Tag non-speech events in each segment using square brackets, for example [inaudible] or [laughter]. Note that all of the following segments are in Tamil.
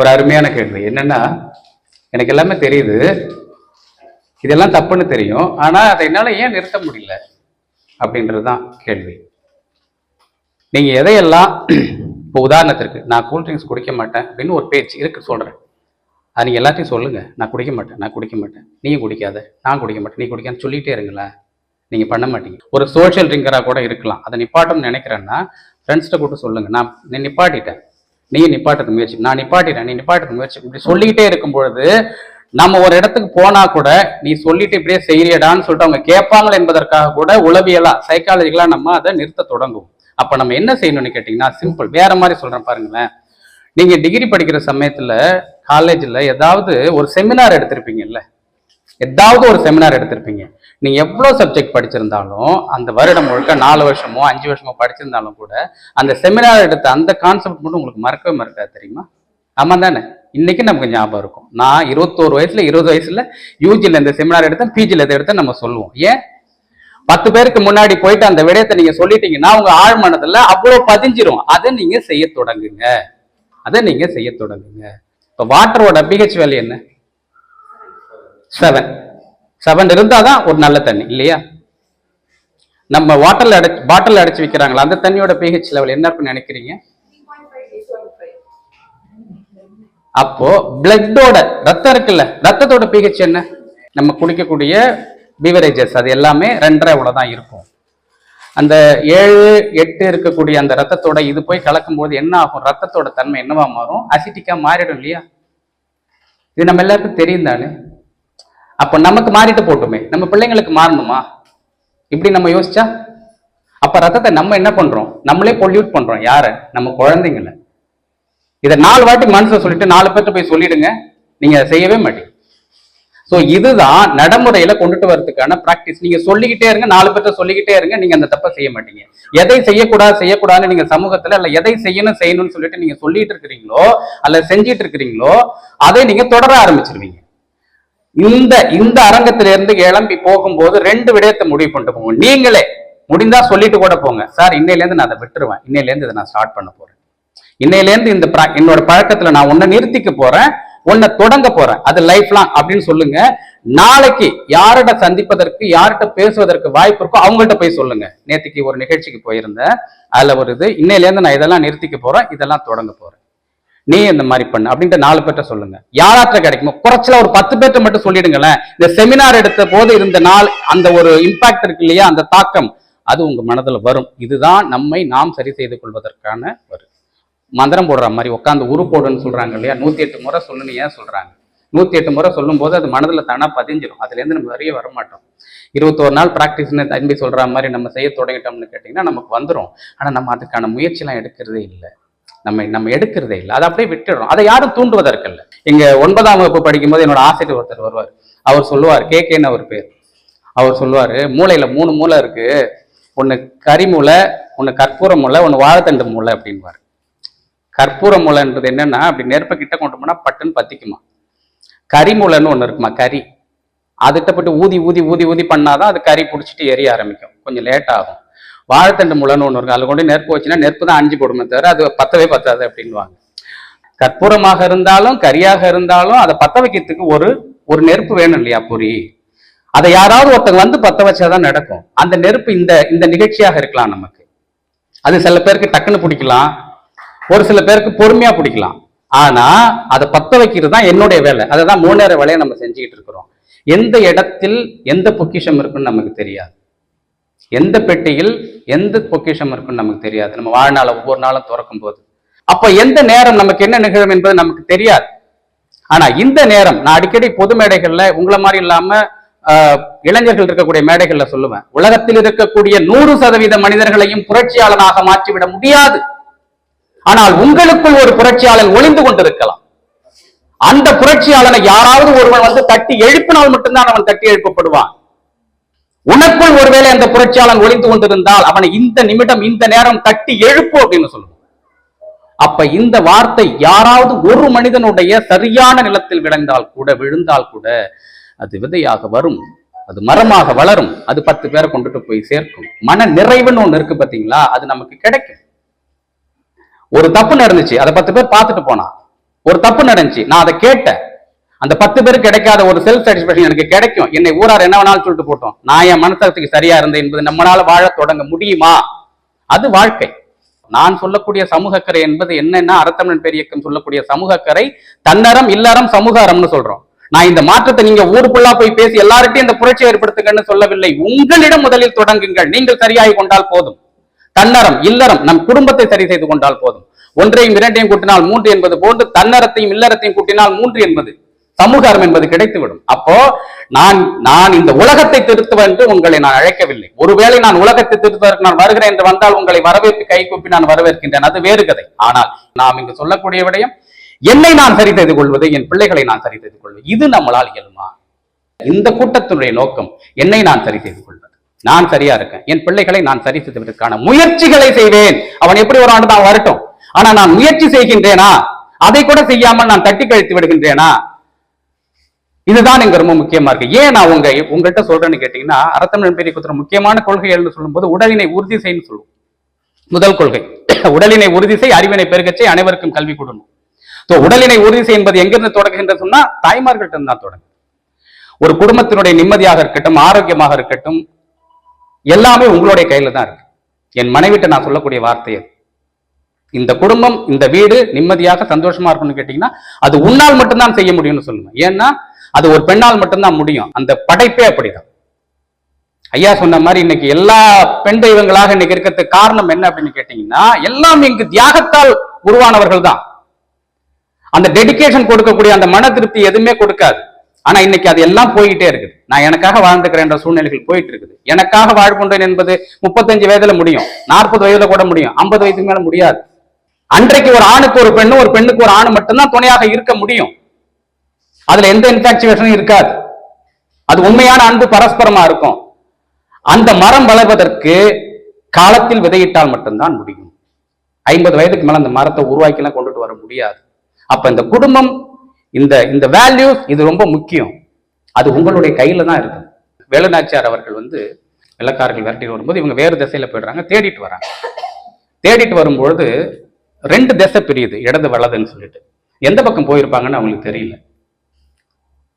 ஒரு அருமையான கேள்வி. என்னன்னா எனக்கு எல்லாமே தெரியுது. இதெல்லாம் தப்புன்னு தெரியும். ஆனால் அதை என்னால் ஏன் நிறுத்த முடியல? அப்படின்றது தான் கேள்வி. நீங்கள் எதையெல்லாம் இப்போ உதாரணத்திற்கு நான் கூல் ட்ரிங்க்ஸ் குடிக்க மாட்டேன் அப்படின்னு ஒரு பேச்சு இருக்கு சொல்கிறேன் அது நீங்கள் எல்லாத்தையும் சொல்லுங்கள் நான் குடிக்க மாட்டேன் நான் குடிக்க மாட்டேன். நீயும் குடிக்காத நான் குடிக்க மாட்டேன். நீ குடிக்கான்னு சொல்லிகிட்டே இருங்களேன். நீங்கள் பண்ண மாட்டீங்க. ஒரு சோஷியல் ட்ரிங்கராக கூட இருக்கலாம். அதை நிப்பாட்டணும்னு நினைக்கிறேன்னா ஃப்ரெண்ட்ஸ்கிட்ட கூட்டு சொல்லுங்கள் நான் நீ நிப்பாட்டிட்டேன். நீ நிப்பாட்டுறது முயற்சி நான் நிப்பாட்டிறேன் நீ நிப்பாட்டுறது முயற்சி இப்படி சொல்லிக்கிட்டே இருக்கும் பொழுது நம்ம ஒரு இடத்துக்கு போனா கூட நீ சொல்லிட்டு இப்படியே செய்யறியடான்னு சொல்லிட்டு அவங்க கேட்பாங்கள் என்பதற்காக கூட உளவியலா சைக்காலஜிக்கலா நம்ம அதை நிறுத்த தொடங்கும் அப்ப நம்ம என்ன செய்யணும்னு கேட்டீங்கன்னா சிம்பிள் வேற மாதிரி சொல்றேன் பாருங்களேன். நீங்க டிகிரி படிக்கிற சமயத்துல காலேஜ்ல ஏதாவது ஒரு செமினார் எடுத்திருப்பீங்கல்ல ஏதாவது ஒரு செமினார் எடுத்திருப்பீங்க. நீங்க எவ்வளோ சப்ஜெக்ட் படிச்சிருந்தாலும் அந்த வருடம் முழுக்க நாலு வருஷமோ அஞ்சு வருஷமோ படிச்சிருந்தாலும் கூட அந்த செமினார் எடுத்த அந்த கான்செப்ட் மட்டும் உங்களுக்கு மறக்கவே மறக்காது தெரியுமா? ஆமாம் தானே இன்னைக்கு நமக்கு ஞாபகம் இருக்கும். நான் இருபத்தோரு வயசுல இருபது வயசுல யூஜியில் இந்த செமினார் எடுத்தேன் பிஜியில் இதை எடுத்தேன் நம்ம சொல்லுவோம். ஏன்? பத்து பேருக்கு முன்னாடி போயிட்டு அந்த விடயத்தை நீங்க சொல்லிட்டீங்கன்னா உங்க ஆழ் மனதுல அவ்வளோ பதிஞ்சிரும். அதை நீங்க செய்ய தொடங்குங்க. அதை நீங்க செய்ய தொடங்குங்க. இப்போ வாட்டரோட பிஹெச் வேல்யூ என்ன? செவன் செவன் இருந்தால் தான் ஒரு நல்ல தண்ணி இல்லையா? நம்ம வாட்டர்ல அடைச்சு பாட்டில் அடைச்சு விற்கிறாங்களா அந்த தண்ணியோட பிஹெச் லெவல் என்ன இருக்குன்னு நினைக்கிறீங்க? அப்போ பிளட்டோட ரத்தம் இருக்குல்ல ரத்தத்தோட பிஹெச் என்ன? நம்ம குடிக்கக்கூடிய பீவரேஜஸ் அது எல்லாமே ரெண்டரை தான் இருக்கும். அந்த ஏழு எட்டு இருக்கக்கூடிய அந்த ரத்தத்தோட இது போய் கலக்கும் போது என்ன ஆகும்? ரத்தத்தோட தன்மை என்னவா மாறும்? அசிட்டிக்கா மாறிடும் இல்லையா? இது நம்ம எல்லாருக்கும் தெரியும் தானே? அப்ப நமக்கு மாறிட்டு போட்டுமே. நம்ம பிள்ளைங்களுக்கு மாறணுமா? இப்படி நம்ம யோசிச்சா? அப்ப ரத்தத்தை நம்ம என்ன பண்றோம்? நம்மளே பொல்யூட் பண்றோம். யார? நம்ம குழந்தைங்கள. இதை நாலு வாட்டி மனசுல சொல்லிட்டு நாலு பேர்ட்ட போய் சொல்லிடுங்க. நீங்க அதை செய்யவே மாட்டீங்க. ஸோ இதுதான் நடைமுறையில கொண்டுட்டு வரதுக்கான ப்ராக்டிஸ் நீங்க சொல்லிக்கிட்டே இருங்க நாலு பேர்த்த சொல்லிக்கிட்டே இருங்க நீங்க அந்த தப்பை செய்ய மாட்டீங்க. எதை செய்யக்கூடாது செய்யக்கூடாதுன்னு நீங்க சமூகத்துல இல்ல எதை செய்யணும் செய்யணும்னு சொல்லிட்டு நீங்க சொல்லிட்டு இருக்கிறீங்களோ அல்ல செஞ்சிட்டு இருக்கிறீங்களோ அதை நீங்க தொடர ஆரம்பிச்சிருவீங்க. இந்த இந்த அரங்கத்திலிருந்து கிளம்பி போகும்போது ரெண்டு விடயத்தை முடிவு பண்ணிட்டு போங்க. நீங்களே முடிந்தா சொல்லிட்டு கூட போங்க. சார் இன்னையிலேருந்து நான் அதை விட்டுருவேன். இன்னையிலேருந்து இதை நான் ஸ்டார்ட் பண்ண போறேன். இன்னையிலேருந்து இந்த ப்ரா என்னோட பழக்கத்துல நான் உன்னை நிறுத்திக்க போறேன். உன்னை தொடங்க போறேன். அது லைஃப் லாங் அப்படின்னு சொல்லுங்க. நாளைக்கு யார்கிட்ட சந்திப்பதற்கு யார்கிட்ட பேசுவதற்கு வாய்ப்பு இருக்கோ அவங்கள்ட்ட போய் சொல்லுங்க. நேத்திக்கு ஒரு நிகழ்ச்சிக்கு போயிருந்தேன். அதுல ஒரு இது இன்னையிலேருந்து நான் இதெல்லாம் நிறுத்திக்க போறேன். இதெல்லாம் தொடங்க போறேன். நீ இந்த மாதிரி பண்ணு அப்படின்ட்டு நாலு பேர்ட்ட சொல்லுங்க. யாராற்ற கிடைக்குமோ குறைச்சல ஒரு பத்து பேர்ட்ட மட்டும் சொல்லிடுங்களேன். இந்த செமினார் எடுத்த போது இருந்த நாள் அந்த ஒரு இம்பாக்ட் இருக்கு இல்லையா அந்த தாக்கம் அது உங்க மனதில் வரும். இதுதான் நம்மை நாம் சரி செய்து கொள்வதற்கான ஒரு மந்திரம் போடுற மாதிரி உட்காந்து உரு போடுன்னு சொல்றாங்க இல்லையா? நூத்தி எட்டு முறை சொல்லணும்னு ஏன் சொல்றாங்க? நூத்தி எட்டு முறை சொல்லும் போது அது மனதில் தானா பதிஞ்சிடும் அதுல இருந்து நம்ம வரைய வர மாட்டோம். இருபத்தோரு நாள் ப்ராக்டிஸ்னு தம்பி சொல்ற மாதிரி நம்ம செய்ய தொடங்கிட்டோம்னு கேட்டீங்கன்னா நமக்கு வந்துடும் ஆனா நம்ம அதுக்கான முயற்சிலாம் எடுக்கிறதே இல்லை. நம்ம நம்ம எடுக்கிறதே இல்லை. அதை அப்படியே விட்டுடுறோம் அதை யாரும் தூண்டுவதற்கல்ல இங்க ஒன்பதாம் வகுப்பு படிக்கும்போது என்னோட ஆசிரியர் ஒருத்தர் வருவார். அவர் சொல்லுவார் கே. கேன்னு அவர் பேர். அவர் சொல்லுவார் மூளையில மூணு மூளை இருக்கு. ஒன்னு கரிமூளை ஒன்னு கற்பூர மூளை ஒன்னு வாழைத்தண்டு மூளை அப்படின்வார் கற்பூர மூளைன்றது என்னன்னா அப்படி நெருப்ப கிட்ட கொண்டு போனால் பட்டுன்னு பத்திக்குமா? கரிமூளைன்னு ஒன்று இருக்குமா? கறி. அதுகிட்ட போட்டு ஊதி ஊதி ஊதி ஊதி பண்ணாதான் அது கறி பிடிச்சிட்டு எரிய ஆரம்பிக்கும். கொஞ்சம் லேட் ஆகும். வாழைத்தண்டு முளைன்னு ஒன்று இருக்கும். அதில் கொண்டு நெருப்பு வச்சுன்னா நெருப்பு தான் அஞ்சு போடுமே தவிர அது பத்தவே பத்தாது அப்படின்வாங்க கற்பூரமாக இருந்தாலும் கரியாக இருந்தாலும் அதை பத்த வைக்கிறதுக்கு ஒரு ஒரு நெருப்பு வேணும் இல்லையா பொறி? அதை யாராவது ஒருத்தங்க வந்து பத்த வச்சாதான் நடக்கும். அந்த நெருப்பு இந்த இந்த நிகழ்ச்சியாக இருக்கலாம் நமக்கு. அது சில பேருக்கு டக்குன்னு பிடிக்கலாம். ஒரு சில பேருக்கு பொறுமையா பிடிக்கலாம். ஆனா அதை பத்த வைக்கிறது தான் என்னுடைய வேலை. அதை தான் மூணு நேர வேலையை நம்ம செஞ்சுக்கிட்டு இருக்கிறோம். எந்த இடத்தில் எந்த பொக்கிஷம் இருக்குன்னு நமக்கு தெரியாது. எந்த பெட்டியில் எந்த பொக்கிஷம் இருக்குன்னு நமக்கு தெரியாது. நம்ம வாழ்நாள ஒவ்வொரு நாளும் திறக்கும் போது அப்ப எந்த நேரம் நமக்கு என்ன நிகழும் என்பது நமக்கு தெரியாது. ஆனா இந்த நேரம் நான் அடிக்கடி பொது மேடைகள்ல உங்களை மாதிரி இல்லாம ஆஹ், இளைஞர்கள் இருக்கக்கூடிய மேடைகள்ல சொல்லுவேன். உலகத்தில் இருக்கக்கூடிய நூறு சதவீத மனிதர்களையும் புரட்சியாளனாக மாற்றிவிட முடியாது. ஆனால் உங்களுக்குள் ஒரு புரட்சியாளன் ஒளிந்து கொண்டிருக்கலாம். அந்த புரட்சியாளனை யாராவது ஒருவன் வந்து தட்டி எழுப்பினால் மட்டும்தான் அவன் தட்டி எழுப்பப்படுவான். உனக்குள் ஒருவேளை அந்த புரட்சியாளன் ஒளிந்து கொண்டிருந்தால் அவனை இந்த நிமிடம் இந்த நேரம் தட்டி எழுப்பு அப்படின்னு சொல்லுவோம். அப்ப இந்த வார்த்தை யாராவது ஒரு மனிதனுடைய சரியான நிலத்தில் விளைந்தால் கூட விழுந்தால் கூட அது விதையாக வரும். அது மரமாக வளரும். அது பத்து பேரை கொண்டுட்டு போய் சேர்க்கும். மன நிறைவுன்னு ஒண்ணு இருக்கு பாத்தீங்களா அது நமக்கு கிடைக்கும். ஒரு தப்பு நடந்துச்சு. அதை பத்து பேர் பார்த்துட்டு போனா ஒரு தப்பு நடந்துச்சு. நான் அதை கேட்டேன். அந்த பத்து பேருக்கு கிடைக்காத ஒரு செல்ஃப் சாட்டிஸ்பேக்ஷன் எனக்கு கிடைக்கும். என்னை ஊரார் என்ன வேணாலும் சொல்லிட்டு போட்டோம். நான் என் மனசத்துக்கு சரியா இருந்தேன் என்பது நம்மளால வாழத் தொடங்க முடியுமா? அது வாழ்க்கை. நான் சொல்லக்கூடிய சமூகக்கரை என்பது என்னன்னா அறத்தமிழன் பெரியக்கம் சொல்லக்கூடிய சமூகக்கரை தன்னறம் இல்லறம் சமூக அறம்னு சொல்றோம். நான் இந்த மாற்றத்தை நீங்க ஊருக்குள்ளா போய் பேசி எல்லார்ட்டையும் இந்த புரட்சி ஏற்படுத்துங்கன்னு சொல்லவில்லை. உங்களிடம் முதலில் தொடங்குங்கள். நீங்கள் சரியாகி கொண்டால் போதும். தன்னறம் இல்லறம் நம் குடும்பத்தை சரி செய்து கொண்டால் போதும். ஒன்றையும் இரண்டையும் கூட்டினால் மூன்று என்பது போன்று தன்னரத்தையும் இல்லறத்தையும் கூட்டினால் மூன்று என்பது. சமூகம் என்பது கிடைத்துவிடும். அப்போ நான் நான் இந்த உலகத்தை திருத்துவ என்று உங்களை நான் அழைக்கவில்லை. ஒருவேளை நான் உலகத்தை திருத்துவதற்கு நான் வருகிறேன் என்று வந்தால் உங்களை வரவேற்பு கை கூப்பி நான் வரவேற்கின்றேன். அது வேறு கதை. ஆனால் நாம் இங்கு சொல்லக்கூடிய விடயம் என்னை நான் சரி செய்து கொள்வது என் பிள்ளைகளை நான் சரி செய்து கொள்வது. இது நம்மளால் இயலுமா? இந்த கூட்டத்தினுடைய நோக்கம் என்னை நான் சரி செய்து கொள்வது. நான் சரியா இருக்கேன். என் பிள்ளைகளை நான் சரி செய்வதற்கான முயற்சிகளை செய்வேன். அவன் எப்படி ஒரு ஆண்டு தான் வரட்டும். ஆனா நான் முயற்சி செய்கின்றேனா? அதை கூட செய்யாமல் நான் தட்டி கழித்து விடுகின்றேனா? இதுதான் இங்க ரொம்ப முக்கியமா இருக்கு. ஏன் நான் உங்க உங்கள்கிட்ட சொல்றேன்னு கேட்டீங்கன்னா அரத்தமிழ் பெரிய குத்துற முக்கியமான கொள்கைகள்னு சொல்லும்போது உடலினை உறுதி செய்யணும் சொல்லுவோம். முதல் கொள்கை. [clears throat] உடலினை உறுதி செய் அறிவினை பெருகச்சை அனைவருக்கும் கல்வி கொடுணும். உடலினை உறுதி செய் என்பது எங்கிருந்து தொடங்குகின்ற சொன்னா தாய்மார்கள்ட்ட தான் தொடங்கும் ஒரு குடும்பத்தினுடைய நிம்மதியாக இருக்கட்டும் ஆரோக்கியமாக இருக்கட்டும் எல்லாமே உங்களுடைய கையில தான் இருக்கு. என் மனைவிட்ட நான் சொல்லக்கூடிய வார்த்தை அது. இந்த குடும்பம் இந்த வீடு நிம்மதியாக சந்தோஷமா இருக்கணும்னு கேட்டீங்கன்னா அது உன்னால் மட்டும்தான் செய்ய முடியும்னு சொல்லுவேன் ஏன்னா அது ஒரு பெண்ணால் மட்டும்தான் முடியும். அந்த படைப்பே அப்படிதான். ஐயா சொன்ன மாதிரி இன்னைக்கு எல்லா பெண் தெய்வங்களாக இன்னைக்கு இருக்கிறதுக்கு காரணம் என்ன அப்படின்னு கேட்டீங்கன்னா எல்லாம் இங்கு தியாகத்தால் உருவானவர்கள் தான் அந்த டெடிகேஷன் கொடுக்கக்கூடிய அந்த மன திருப்தி எதுவுமே கொடுக்காது. ஆனா இன்னைக்கு அது எல்லாம் போய்கிட்டே இருக்குது. நான் எனக்காக வாழ்ந்துக்கிறேன் என்ற சூழ்நிலைகள் போயிட்டு இருக்குது. எனக்காக வாழ்கின்றேன் என்பது முப்பத்தஞ்சு வயதுல முடியும். நாற்பது வயதுல கூட முடியும். ஐம்பது வயதுக்கு மேல முடியாது. அன்றைக்கு ஒரு ஆணுக்கு ஒரு பெண்ணு ஒரு பெண்ணுக்கு ஒரு ஆணு மட்டும்தான் துணையாக இருக்க முடியும். அதுல எந்த இன்ஃபாக்சுவேஷனும் இருக்காது. அது உண்மையான அன்பு பரஸ்பரமா இருக்கும். அந்த மரம் வளர்வதற்கு காலத்தில் விதையிட்டால் மட்டும்தான் முடியும். ஐம்பது வயதுக்கு மேல அந்த மரத்தை உருவாக்கிலாம் கொண்டுட்டு வர முடியாது. அப்ப இந்த குடும்பம் இந்த இந்த வேல்யூஸ் இது ரொம்ப முக்கியம். அது உங்களுடைய கையில தான் இருக்கு. வேலுநாச்சியார் அவர்கள் வந்து வெள்ளக்காரர்கள் விரட்டிட்டு வரும்போது இவங்க வேறு திசையில போயிடுறாங்க தேடிட்டு வராங்க. தேடிட்டு வரும்பொழுது ரெண்டு திசை பிரியுது இடது வலதுன்னு சொல்லிட்டு. எந்த பக்கம் போயிருப்பாங்கன்னு அவங்களுக்கு தெரியல.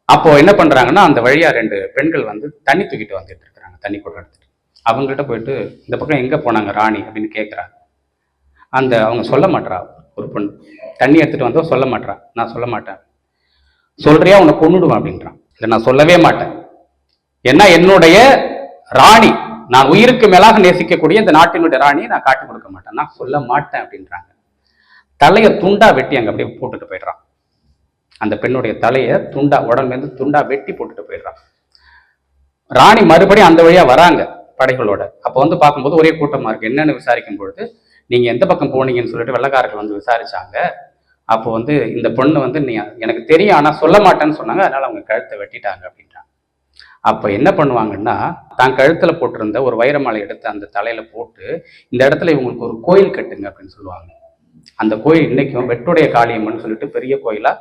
அப்போ என்ன பண்றாங்கன்னா அந்த வழியா ரெண்டு பெண்கள் வந்து தண்ணி தூக்கிட்டு வந்துட்டு இருக்கிறாங்க தண்ணி கூட எடுத்துட்டு. அவங்கள்ட்ட போயிட்டு இந்த பக்கம் எங்க போனாங்க ராணி? அப்படின்னு கேட்குறாங்க அந்த அவங்க சொல்ல மாட்டேறா ஒரு பொண்ணு. தண்ணி எடுத்துட்டு வந்தோ சொல்ல மாட்டேறா நான் சொல்ல மாட்டேன். சொல்றியா? உன்னை கொன்னுடுவேன் அப்படின்றான். இதை நான் சொல்லவே மாட்டேன். ஏன்னா என்னுடைய ராணி நான் உயிருக்கு மேலாக நேசிக்கக்கூடிய இந்த நாட்டினுடைய ராணியை நான் காட்டி கொடுக்க மாட்டேன். நான் சொல்ல மாட்டேன் அப்படின்றாங்க. தலையை துண்டா வெட்டி அங்க அப்படியே போட்டுட்டு போயிடுறான். அந்த பெண்ணுடைய தலையை துண்டா உடம்புலேருந்து துண்டா வெட்டி போட்டுட்டு போயிடுறான். ராணி மறுபடியும் அந்த வழியா வராங்க படைகளோட. அப்போ வந்து பார்க்கும்போது ஒரே கூட்டமா இருக்கு. என்னன்னு விசாரிக்கும் பொழுது நீங்க எந்த பக்கம் போனீங்கன்னு சொல்லிட்டு வெள்ளக்காரர்கள் வந்து விசாரிச்சாங்க. அப்போ வந்து இந்த பொண்ணு வந்து நீ எனக்கு தெரியும் ஆனால் சொல்ல மாட்டேன்னு சொன்னாங்க. அதனால அவங்க கழுத்தை வெட்டிட்டாங்க அப்படின்றாங்க அப்போ என்ன பண்ணுவாங்கன்னா தான் கழுத்தில் போட்டிருந்த ஒரு வைரமாலை எடுத்து அந்த தலையில போட்டு இந்த இடத்துல இவங்களுக்கு ஒரு கோயில் கட்டுங்க அப்படின்னு சொல்லுவாங்க. அந்த கோயில் இன்னைக்கும் வெட்டுடைய காளியம்மன் சொல்லிட்டு பெரிய கோயிலாக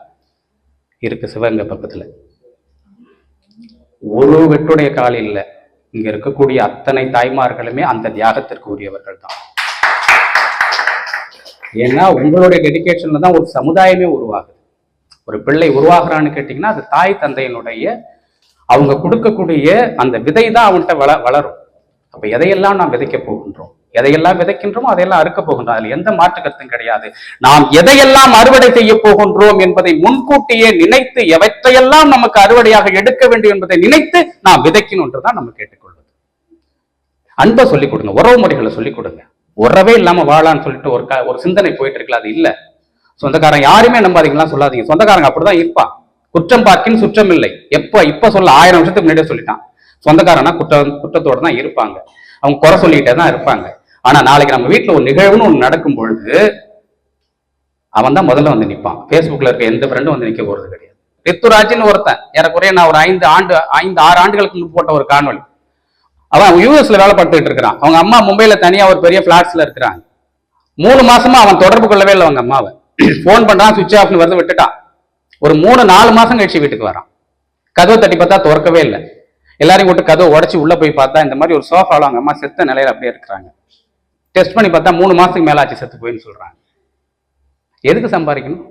இருக்கு சிவகங்கை பக்கத்துல. ஒரு வெட்டுடைய காளி இல்லை. இங்க இருக்கக்கூடிய அத்தனை தாய்மார்களுமே அந்த தியாகத்திற்கு உரியவர்கள் தான். ஏன்னா உங்களுடைய டெடிக்கேஷன்ல தான் ஒரு சமுதாயமே உருவாகுது. ஒரு பிள்ளை உருவாகுறான்னு கேட்டிங்கன்னா அது தாய் தந்தையினுடைய அவங்க கொடுக்கக்கூடிய அந்த விதை தான் அவன்கிட்ட வள வளரும். அப்ப எதையெல்லாம் நான் விதைக்க போகும் எதையெல்லாம் விதைக்கின்றோமோ அதையெல்லாம் அறுக்க போகின்றோம். அதில் எந்த மாற்று கருத்தும் கிடையாது. நாம் எதையெல்லாம் அறுவடை செய்ய போகின்றோம் என்பதை முன்கூட்டியே நினைத்து எவற்றையெல்லாம் நமக்கு அறுவடையாக எடுக்க வேண்டும் என்பதை நினைத்து நாம் விதைக்கணும் என்றுதான் நம்ம கேட்டுக்கொள்வது. அன்பை சொல்லிக் கொடுங்க. உறவு முறைகளை சொல்லிக் கொடுங்க. உறவே இல்லாம வாழான்னு சொல்லிட்டு ஒரு க- ஒரு சிந்தனை போயிட்டு இருக்கலாம் அது இல்ல. சொந்தக்காரன் யாருமே நம்பாதீங்களாம் சொல்லாதீங்க. சொந்தக்காரங்க அப்படிதான் இருப்பான் குற்றம் பார்க்கின் சுற்றம் இல்லை. எப்ப இப்ப சொல்ல ஆயிரம் வருஷத்துக்கு முன்னாடியே சொல்லிட்டான். சொந்தக்காரனா குற்றம் குற்றத்தோட தான் இருப்பாங்க. அவங்க குறை சொல்லிக்கிட்டே தான் இருப்பாங்க. ஆனா நாளைக்கு நம்ம வீட்டுல ஒரு நிகழ்வுன்னு ஒண்ணு நடக்கும் பொழுது அவன் தான் முதல்ல வந்து நிப்பான். Facebookல இருக்க எந்த ஃப்ரெண்டும் வந்து நிக்க போறது கிடையாது. ரித்துராஜ்னு ஒருத்தன் ஏறக்குறைய நான் ஒரு ஐந்து ஆண்டு ஐந்து ஆறு ஆண்டுகளுக்கு முன் போட்ட ஒரு காணொலி அவன் யூஎஸ்ல வேலை பார்த்துட்டு இருக்கிறான். அவங்க அம்மா மும்பையில தனியா ஒரு பெரிய பிளாட்ஸ்ல இருக்கிறாங்க. மூணு மாசமா அவன் தொடர்பு கொள்ளவே இல்லை அவங்க அம்மாவை. ஃபோன் பண்றான் சுவிட்ச் ஆஃப்னு வருது விட்டுட்டான். ஒரு மூணு நாலு மாசம் கழிச்சு வீட்டுக்கு வரான். கதவை தட்டி பார்த்தா திறக்கவே இல்லை. எல்லாரையும் விட்டு கதவை உடைச்சு உள்ள போய் பார்த்தா இந்த மாதிரி ஒரு சோஃபாவில் அவங்க அம்மா செத்த நிலையில அப்படியே இருக்கிறாங்க. டெஸ்ட் பண்ணி பார்த்தா மூணு மாசத்துக்கு மேல ஆச்சு செத்து போயின்னு சொல்றாங்க. எதுக்கு சம்பாதிக்கணும்?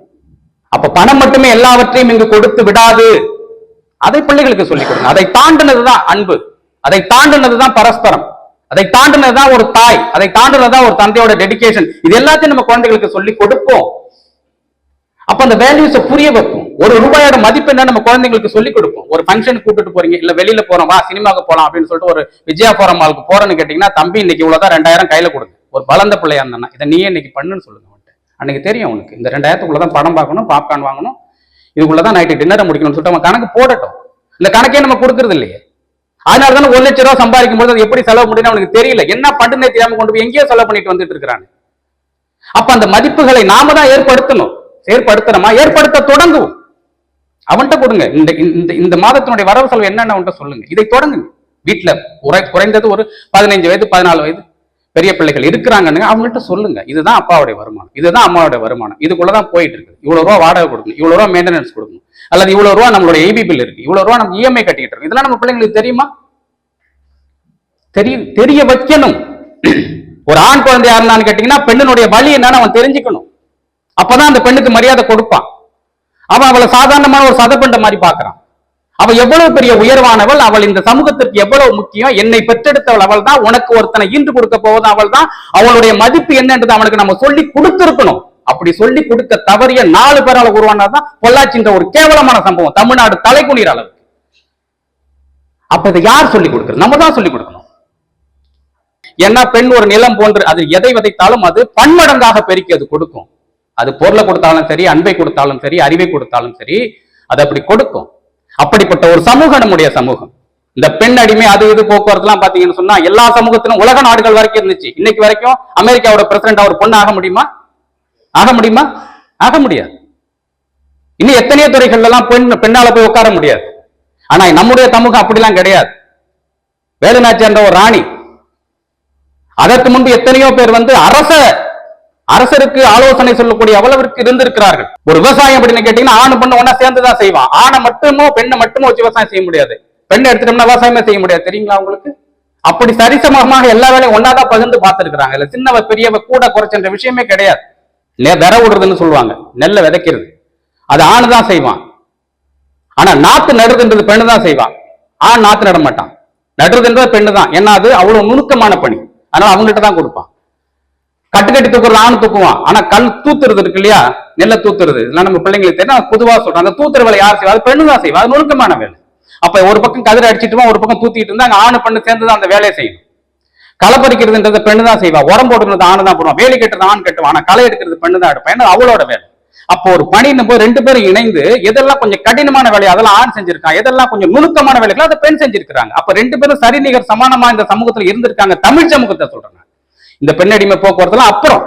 அப்ப பணம் மட்டுமே எல்லாவற்றையும் இங்கு கொடுத்து விடாது. அதை பிள்ளைகளுக்கு சொல்லிக் கொடுங்க. அதை தாண்டினதுதான் அன்பு. அதை தாண்டினதுதான் பரஸ்பரம். அதை தாண்டினதுதான் ஒரு தாய். அதை தாண்டினதுதான் ஒரு தந்தையோட டெடிகேஷன் இது எல்லாத்தையும் நம்ம குழந்தைகளுக்கு சொல்லி கொடுப்போம். அப்ப அந்த வேல்யூஸை புரிய வைப்போம். ஒரு ரூபாயோட மதிப்பு என்ன நம்ம குழந்தைங்களுக்கு சொல்லி கொடுப்போம். ஒரு ஃபங்க்ஷன் கூட்டிட்டு போறீங்க இல்ல வெளியில போறோம் வா சினிமாவுக்கு போலாம் அப்படின்னு சொல்லிட்டு ஒரு விஜயா போற மாலுக்கு போறேன்னு கேட்டீங்கன்னா தம்பி இன்னைக்கு இவ்வளவுதான் ரெண்டாயிரம் கையில கொடுங்க. ஒரு பலந்த பிள்ளையா இருந்தா இதை நீயே இன்னைக்கு பண்ணுன்னு சொல்லுங்க அவன்ட்டு அன்னைக்கு தெரியும் உனக்கு இந்த ரெண்டாயிரத்துக்குள்ளதான் படம் பார்க்கணும் பாப்கார்ன் வாங்கணும் இதுக்குள்ளதான் நைட்டு டின்னரை முடிக்கணும்னு சொல்லிட்டு அவன் கணக்கு போடட்டும். இந்த கணக்கே நம்ம கொடுக்கறது இல்லையே. அதனால தானே ஒரு லட்ச ரூபா சம்பாதிக்கும் போது அது எப்படி செலவு முடியும் அவனுக்கு தெரியல. என்ன பண்ணுனே தெரியாம கொண்டு போய் எங்கேயோ செலவு பண்ணிட்டு வந்துட்டு இருக்கிறாங்க அப்ப அந்த மதிப்புகளை நாம தான் ஏற்படுத்தணும். ஏற்படுத்தணுமா? ஏற்படுத்த தொடங்குவோம். அவன்கிட்ட கொடுங்க. இந்த இந்த இந்த மாதத்தினுடைய வரவு செலவு என்னென்ன அவன்கிட்ட சொல்லுங்க. இதை தொடங்குங்க. வீட்டுல குறை குறைந்தது ஒரு பதினைஞ்சு வயது பதினாலு வயது பெரிய பிள்ளைகள் இருக்கிறாங்கன்னு அவங்கள்ட்ட சொல்லுங்க. இதுதான் அப்பாவுடைய வருமானம். இதுதான் அம்மாவுடைய வருமானம். இதுக்குள்ளதான் போயிட்டு இருக்கு இவ்வளவு ரூபா வாடகை கொடுக்கணும். இவ்வளவு ரூபா மெயின்டெனன்ஸ் கொடுக்கணும். அல்லது இவ்வளவு ரூபா நம்மளோட ஏபி பில் இருக்கு. இவ்வளவு ரூபா நம்ம இஎம்ஐ கட்டிக்கிட்டு இருக்கு இதெல்லாம் நம்ம பிள்ளைங்களுக்கு தெரியுமா? தெரிய தெரிய வைக்கணும். ஒரு ஆண் குழந்தை யாருன்னு கேட்டீங்கன்னா பெண்ணினுடைய வழி என்னன்னு அவன் தெரிஞ்சுக்கணும். அப்பதான் அந்த பெண்ணுக்கு மரியாதை கொடுப்பான். அவன் அவளை சாதாரணமான ஒரு சதப்பண்ட மாதிரி பார்க்கறான். அவள் எவ்வளவு பெரிய உயர்வானவள் அவள் இந்த சமூகத்திற்கு எவ்வளவு முக்கியம் என்னை பெற்றெடுத்தவள் அவள் தான் உனக்கு ஒருத்தனை ஈன்று கொடுக்க போவது அவள் தான் அவளுடைய மதிப்பு என்னன்றது அவனுக்கு நம்ம சொல்லி கொடுத்திருக்கணும். அப்படி சொல்லி கொடுக்க தவறிய நாலு பேரால் உருவானாதான் பொள்ளாச்சின்ற ஒரு கேவலமான சம்பவம் தமிழ்நாடு தலைக்குனிற அளவுக்கு. அப்ப இதை யார் சொல்லி கொடுக்கிறது? நம்ம தான் சொல்லி கொடுக்கணும். ஏன்னா பெண் ஒரு நிலம் போன்று அது எதை விதைத்தாலும் அது பன்மடங்காக பெருக்கி அது கொடுக்கும். அது பொருளை கொடுத்தாலும் சரி அன்பை கொடுத்தாலும் சரி அறிவை கொடுத்தாலும் சரி அது அப்படி கொடுக்கும். அப்படிப்பட்ட ஒரு சமூகம் நம்முடைய சமூகம். இந்த பெண் அடிமை அது இது போக்குவரத்துலாம் பாத்தீங்கன்னு சொன்னா எல்லா சமூகத்திலும் உலக நாடுகள் வரைக்கும் இருந்துச்சு. இன்னைக்கு வரைக்கும் அமெரிக்காவோட பிரசிடண்ட் ஒரு பொண்ணு ஆக முடியுமா? ஆக முடியுமா? ஆக முடியாது. இன்னும் எத்தனையோ துறைகள்ல எல்லாம் பெண் பெண்ணால போய் உட்கார முடியாது. ஆனா நம்முடைய சமூகம் அப்படிலாம் கிடையாது. வேலுநாச்சி என்ற ஒரு ராணி. அதற்கு முன்பு எத்தனையோ பேர் வந்து அரச அரசருக்கு ஆலோசனை சொல்லக்கூடிய அவ்வளவிற்கு இருந்திருக்கிறார்கள். ஒரு விவசாயம் அப்படின்னு கேட்டீங்கன்னா ஆணு பெண்ணு ஒன்னா சேர்ந்துதான் செய்வான். ஆணை மட்டுமோ பெண்ணை மட்டுமோ வச்சு விவசாயம் செய்ய முடியாது. பெண்ணை எடுத்துட்டோம்னா விவசாயமே செய்ய முடியாது. தெரியுங்களா உங்களுக்கு? அப்படி சரிசமமாக எல்லா வேலையும் ஒன்னாதான் பகிர்ந்து பார்த்திருக்கிறாங்க. இல்ல சின்னவ பெரியவ கூட குறைச்சன்ற விஷயமே கிடையாது. நெ- விர விடுறதுன்னு சொல்லுவாங்க. நெல்லை விதைக்கிறது. அது ஆணு தான் செய்வான். ஆனா நாத்து நடுறதுன்றது பெண்ணு தான் செய்வான். ஆண் நாத்து நட மாட்டான். நடுறதுன்றது பெண்ணு தான் ஏன்னா அது அவ்வளவு நுணுக்கமான பணி. அதனால அவங்ககிட்ட தான் கொடுப்பான். கட்டு கட்டி தூக்குறது ஆண் தூக்குவான். ஆனா கல் தூத்துறது இருக்கு இல்லையா? நெல்ல தூத்துறது. இதெல்லாம் நம்ம பிள்ளைங்களுக்கு தெரியும். நான் பொதுவா சொல்றேன் அந்த தூத்துற வேலை யார் செய்வா? அது பெண்ணு தான் செய்வா. அது நுணுக்கமான வேலை. அப்ப ஒரு பக்கம் கதிரை அடிச்சிட்டுமா ஒரு பக்கம் தூத்திட்டு இருந்தா அங்க ஆணு பெண்ணு சேர்ந்து தான் அந்த வேலையை செய்யணும். களை பறிக்கிறதுன்றது பெண்ணு தான் செய்வா. உரம் போடுறது ஆணு தான் போடுவான் வேலி கட்டுறது ஆண் கட்டுவான் ஆனா களை எடுக்கிறது பெண்ணு தான் எடுப்பான் ஏன்னா அவளோட வேலை. அப்போ ஒரு பணின்னும் போது ரெண்டு பேரும் இணைந்து எதெல்லாம் கொஞ்சம் கடினமான வேலை அதெல்லாம் ஆண் செஞ்சிருக்கான் எதெல்லாம் கொஞ்சம் நுணுக்கமான வேலைகளை அதை பெண் செஞ்சிருக்காங்க அப்ப ரெண்டு பேரும் சரிநிகர் சமானமா இந்த சமூகத்துல இருந்திருக்காங்க தமிழ் சமூகத்தை சொல்றாங்க இந்த பெண்ணடிமை போக்குவரத்துலாம் அப்புறம்.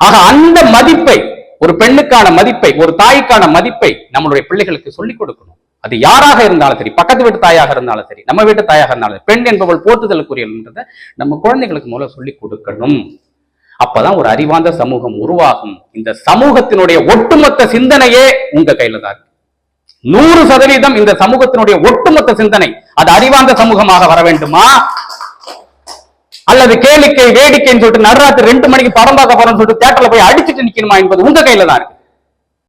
ஆக அந்த மதிப்பை ஒரு பெண்ணுக்கான மதிப்பை ஒரு தாய்க்கான மதிப்பை நம்மளுடைய பிள்ளைகளுக்கு சொல்லிக் கொடுக்கணும். அது யாராக இருந்தாலும் சரி பக்கத்து வீட்டு தாயாக இருந்தாலும் சரி நம்ம வீட்டு தாயாக இருந்தாலும் பெண் என்பவள் போற்றுதலுக்குரியன்றதை நம்ம குழந்தைகளுக்கு மூலம் சொல்லிக் கொடுக்கணும். அப்பதான் ஒரு அறிவார்ந்த சமூகம் உருவாகும். இந்த சமூகத்தினுடைய ஒட்டுமொத்த சிந்தனையே உங்க கையில தான் இருக்கு. நூறு சதவீதம் இந்த சமூகத்தினுடைய ஒட்டுமொத்த சிந்தனை அது அறிவார்ந்த சமூகமாக வர வேண்டுமா? அல்லது கேளிக்கை வேடிக்கைன்னு சொல்லிட்டு நடுராத்திரி ரெண்டு மணிக்கு படம் பார்க்க போறோம்னு சொல்லிட்டு தேட்டர்ல போய் அடிச்சுட்டு நிக்கணுமா என்பது உங்க கையில தான் இருக்கு.